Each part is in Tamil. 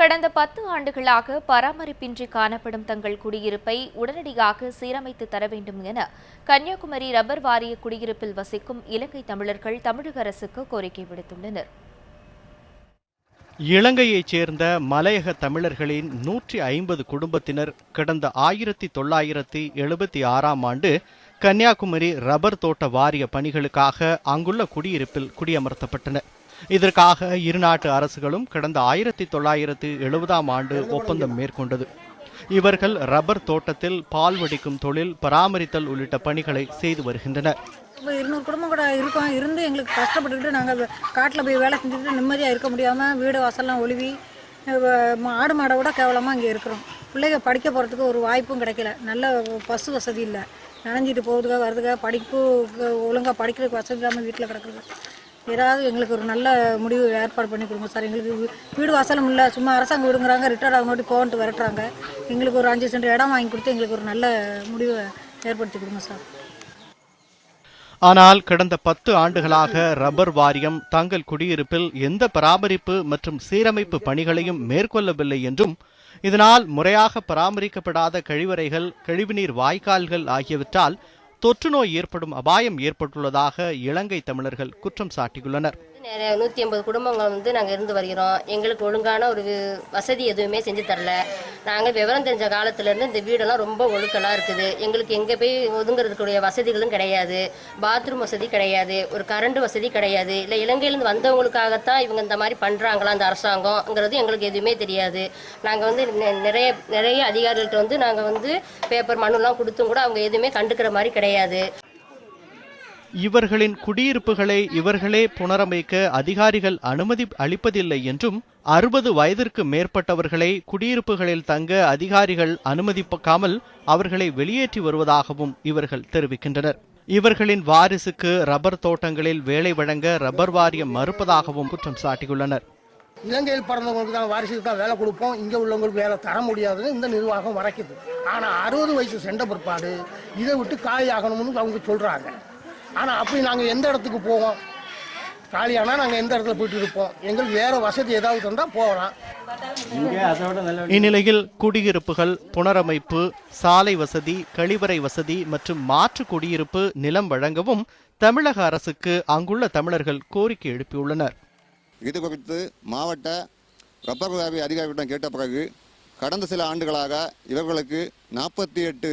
கடந்த பத்து ஆண்டுகளாக பராமரிப்பின்றி காணப்படும் தங்கள் குடியிருப்பை உடனடியாக சீரமைத்து தர வேண்டும் என கன்னியாகுமரி ரப்பர் வாரிய குடியிருப்பில் வசிக்கும் இலங்கை தமிழர்கள் தமிழக அரசுக்கு கோரிக்கை விடுத்துள்ளனர். இலங்கையைச் சேர்ந்த மலையக தமிழர்களின் நூற்றி ஐம்பது குடும்பத்தினர் கடந்த ஆயிரத்தி தொள்ளாயிரத்தி எழுபத்தி ஆறாம் ஆண்டு கன்னியாகுமரி ரப்பர் தோட்ட வாரிய பணிகளுக்காக அங்குள்ள குடியிருப்பில் குடியமர்த்தப்பட்டனர். இதற்காக இரு நாட்டு அரசுகளும் கடந்த ஆயிரத்தி தொள்ளாயிரத்து எழுபதாம் ஆண்டு ஒப்பந்தம் மேற்கொண்டது. இவர்கள் ரப்பர் தோட்டத்தில் பால் வடிக்கும் தொழில் பராமரித்தல் உள்ளிட்ட பணிகளை செய்து வருகின்றனர். இருநூறு குடும்பம் கூட இருக்கோம். இருந்து எங்களுக்கு கஷ்டப்பட்டுக்கிட்டு நாங்கள் காட்டில் போய் வேலை செஞ்சுட்டு நிம்மதியாக இருக்க முடியாமல் வீடு வாசல்லாம் ஒழுவி ஆடு மாடை விட கேவலமாக இங்கே இருக்கிறோம். பிள்ளைங்க படிக்க போகிறதுக்கு ஒரு வாய்ப்பும் கிடைக்கல. நல்ல பஸ் வசதி இல்லை. நனைஞ்சிட்டு போகிறதுக்காக வர்றதுக்காக படிப்பு ஒழுங்காக படிக்கிறதுக்கு வசதி இல்லாமல் வீட்டில் கிடக்குறது. ஏதாவது எங்களுக்கு ஒரு நல்ல முடிவு ஏற்பாடு பண்ணி கொடுங்க சார். எங்களுக்கு வீடு வாசலும் இல்லை. சும்மா அரசாங்கம் விடுங்கிறாங்க ரிட்டையர்ட் ஆக நோட்டி விரட்டுறாங்க. எங்களுக்கு ஒரு அஞ்சு சென்ட் இடம் வாங்கி கொடுத்து எங்களுக்கு ஒரு நல்ல முடிவை ஏற்படுத்தி கொடுங்க சார். ஆனால் கடந்த பத்து ஆண்டுகளாக ரப்பர் வாரியம் தங்கள் குடியிருப்பில் எந்த பராமரிப்பு மற்றும் சீரமைப்பு பணிகளையும் மேற்கொள்ளவில்லை என்றும் இதனால் முறையாக பராமரிக்கப்படாத கழிவறைகள் கழிவுநீர் வாய்க்கால்கள் ஆகியவற்றால் தொற்றுநோய் ஏற்படும் அபாயம் ஏற்பட்டுள்ளதாக இலங்கை தமிழர்கள் குற்றம் சாட்டியுள்ளனர். நிறைய நூற்றி ஐம்பது குடும்பங்கள் வந்து நாங்கள் இருந்து வருகிறோம். எங்களுக்கு ஒழுங்கான ஒரு வசதி எதுவுமே செஞ்சு தரல. நாங்கள் விவரம் தெரிஞ்ச காலத்துலேருந்து இந்த வீடெல்லாம் ரொம்ப ஒழுக்கலாக இருக்குது. எங்களுக்கு எங்கே போய் ஒதுங்கிறதுக்குடைய வசதிகளும் கிடையாது. பாத்ரூம் வசதி கிடையாது. ஒரு கரண்ட் வசதி கிடையாது. இல்லை இலங்கையிலேருந்து வந்தவங்களுக்காகத்தான் இவங்க இந்த மாதிரி பண்ணுறாங்களா அந்த அரசாங்கம்ங்கிறது எங்களுக்கு எதுவுமே தெரியாது. நாங்கள் வந்து நிறைய நிறைய அதிகாரிகள்கிட்ட வந்து நாங்கள் வந்து பேப்பர் மனுலாம் கொடுத்தும் கூட அவங்க எதுவுமே கண்டுக்கிற மாதிரி கிடையாது. இவர்களின் குடியிருப்புகளை இவர்களே புனரமைக்க அதிகாரிகள் அனுமதி அளிப்பதில்லை என்றும் அறுபது வயதிற்கு மேற்பட்டவர்களை குடியிருப்புகளில் தங்க அதிகாரிகள் அனுமதிக்காமல் அவர்களை வெளியேற்றி வருவதாகவும் இவர்கள் தெரிவிக்கின்றனர். இவர்களின் வாரிசுக்கு ரப்பர் தோட்டங்களில் வேலை வழங்க ரப்பர் வாரியம் மறுப்பதாகவும் குற்றம் சாட்டியுள்ளனர். இலங்கையில் பிறந்தவங்களுக்கு தான் வாரிசுக்கு தான் வேலை கொடுப்போம். இங்கே உள்ளவங்களுக்கு வேலை தர முடியாதுன்னு இந்த நிர்வாகம் வரைக்குது. ஆனால் அறுபது வயசு சென்ற பிற்பாடு இதை விட்டு காயாகணும்னு ஆகணும்னு அவங்க சொல்கிறாங்க ஆனால் அப்படி நாங்கள் எந்த இடத்துக்கு போவோம்? காலியானால் நாங்கள் எந்த இடத்துல போயிட்டு இருப்போம்? எங்களுக்கு வேறு வசதி ஏதாவது தந்தால் போகலாம். இந்நிலையில் குடியிருப்புகள் புனரமைப்பு சாலை வசதி கழிவறை வசதி மற்றும் மாற்று குடியிருப்பு நிலம் வழங்கவும் தமிழக அரசுக்கு அங்குள்ள தமிழர்கள் கோரிக்கை எழுப்பியுள்ளனர். இது குறித்து மாவட்ட ரப்பர் வியாபி அதிகாரிகளிடம் கேட்ட பிறகு கடந்த சில ஆண்டுகளாக இவர்களுக்கு நாற்பத்தி எட்டு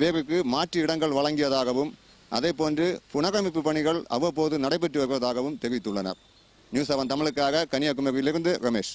பேருக்கு மாற்று இடங்கள் வழங்கியதாகவும் அதே போன்று புனரமைப்பு பணிகள் அவ்வப்போது நடைபெற்று வருவதாகவும் தெரிவித்துள்ளனர். நியூஸ் செவன் தமிழுக்காக கன்னியாகுமரியிலிருந்து ரமேஷ்.